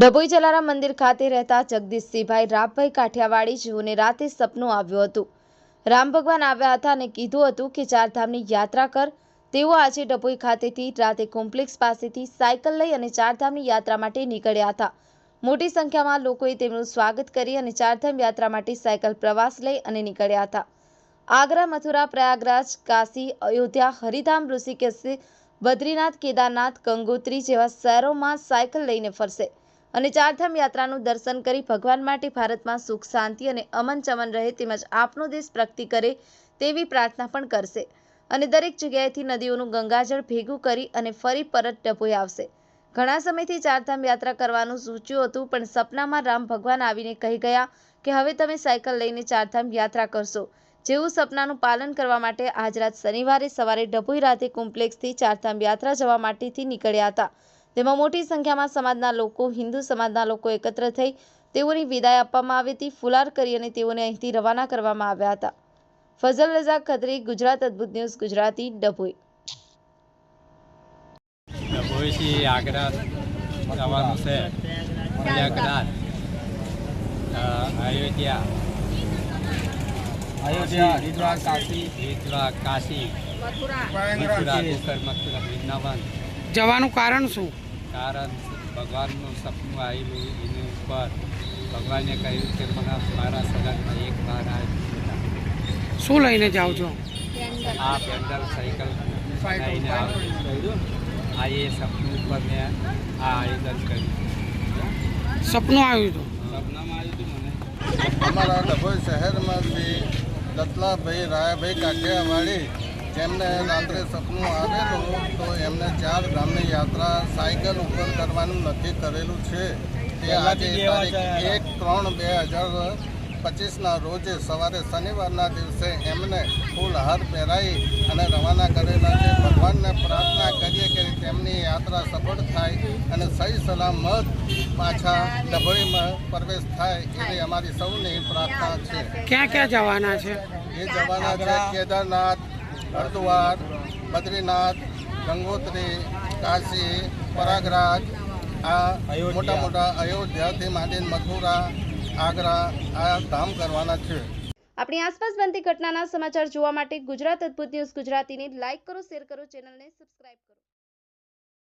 ડભોઈ જલારામ મંદિર ખાતે રહેતા જગદીશસિંહભાઈ રામભાઈ કાઠિયાવાડી જેઓને રાતે સપનું આવ્યું હતું. રામ ભગવાન આવ્યા હતા અને કીધું હતું કે ચારધામની યાત્રા કર. તેઓ આજે ડભોઈ ખાતેથી રાતે કોમ્પ્લેક્સ પાસેથી સાયકલ લઈ અને ચારધામની યાત્રા માટે નીકળ્યા હતા. મોટી સંખ્યામાં લોકોએ તેમનું સ્વાગત કરી અને ચારધામ યાત્રા માટે સાયકલ પ્રવાસ લઈ અને નીકળ્યા હતા. આગ્રા, મથુરા, પ્રયાગરાજ, કાશી, અયોધ્યા, હરિધામ, ઋષિકેશ, બદ્રીનાથ, કેદારનાથ, ગંગોત્રી જેવા શહેરોમાં સાયકલ લઈને ફરશે. અને ચારધામ યાત્રાનું દર્શન કરી ભગવાન માટે ભારતમાં સુખ, શાંતિ અને અમન ચમન રહે તેમજ આપનો દેશ પ્રગતિ કરે તેવી પ્રાર્થના પણ કરશે. અને દરેક જગ્યાએથી નદીઓનું ગંગાજળ ભેગું કરી અને ફરી પરત ડભોઈ આવશે. ઘણા સમયથી ચારધામ યાત્રા કરવાનું સૂચ્યું હતું, પણ સપનામાં રામ ભગવાન આવીને કહી ગયા કે હવે તમે સાયકલ લઈને ચારધામ યાત્રા કરશો. જેવું સપનાનું પાલન કરવા માટે આજ રાત શનિવારે સવારે ડભોઈ રાતે કોમ્પ્લેક્સથી ચારધામ યાત્રા જવા માટેથી નીકળ્યા હતા. તેમાં મોટી સંખ્યામાં સમાજના લોકો હિન્દુ સમાજના લોકો એકત્ર થઈ તેઓની વિદાય આપવામાં આવી હતી ફુલાર કરી અને તેઓને અહીંથી રવાના કરવામાં આવ્યા હતા. ફઝલ રઝા ખત્રી ગુજરાત અદ્ભુત ન્યૂઝ ગુજરાતી ડભોઈ. ડભોઈથી આગ્રા જવાનું છે. અયોધ્યા. અયોધ્યા હરિદ્વાર કાશી. હરિદ્વાર કાશી. મથુરા. ગોકર્ણ મથુરા વૃંદાવન જવાનું કારણ શું? કારણ ભગવાનનું સપનું આવેલું એની ઉપર ભગવાને કહ્યું કે મને મારા સગનમાં એક વાર શું લઈને જાઓ છો? આ પેન્ડલ સાયકલ લઈને આ એ સપનું ઉપર મેં આ આયોજન કર્યું સપનું આવ્યું હતું? સપનામાં આવ્યું હતું મને. અમારા ડભોઈ શહેરમાંથી દત્લાભાઈ રાયાભાઈ કાઠિયાવાડી જેમને રાત્રે સપનું આવેલું તો એમને ચાર ગામની યાત્રા સાયકલ ઉપર કરવાનું નક્કી કરેલું છે. તે આજે તારીખ એક ત્રણ બે હજાર પચીસના રોજે સવારે શનિવારના દિવસે એમને ફૂલ હાર પહેરાવી અને રવાના કરેલા છે. ભગવાનને પ્રાર્થના કરીએ કે તેમની યાત્રા સફળ થાય અને સહી સલામત પાછા ડભોઈમાં પ્રવેશ થાય એવી અમારી સૌની પ્રાર્થના છે. ક્યાં ક્યાં જવાના છે? એ જવાના છે કેદારનાથ હરિદ્વાર બદ્રીનાથ ગંગોત્રી કાશી પ્રયાગરાજ આ મોટા મોટા અયોધ્યાથી માંડીને મથુરા આગ્રા આ ધામ કરવાના છે. આપણી આસપાસ બનતી ઘટનાના સમાચાર જોવા માટે ગુજરાત અદ્ભુત ન્યૂઝ ગુજરાતીને લાઇક કરો શેર કરો ચેનલને સબસ્ક્રાઇબ કરો.